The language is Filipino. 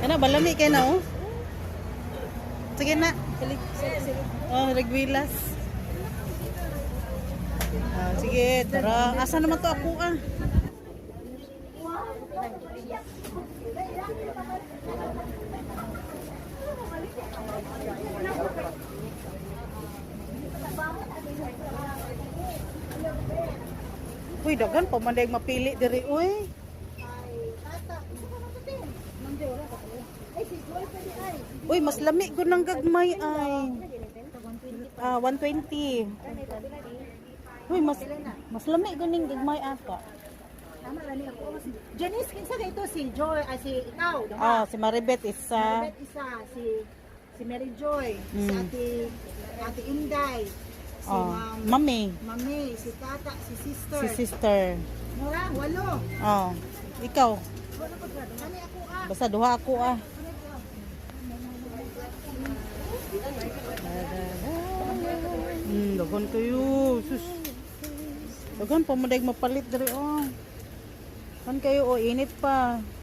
Ano, balami kayo na, oh. Sige na. Oh, regwilas. Ah, sige, tara. Asa naman to ako, ah? Uy, dagan pa man dahil mapili diri, uy. Uy, mas lami ko ng gagmay ay. Ah, 120. Uy, mas mas lami ko ning gagmay ata. Tama lang niya po. Janice, kinsa ka ito si Joy, ah, si ikaw, diba? Ah, si Maribet isa. Maribet isa, si si Mary Joy, si Mm. Ate Ate Inday, si Oh, Ma'am mami, Mami, si Tata, si Sister. si sister. Mura, walo. Oh, ikaw. Kami ako ah. Basta duha ako ah. Hmm, dagan kayo. Sus. Dagan pa mo mapalit diri oh. Kan kayo oh, init pa.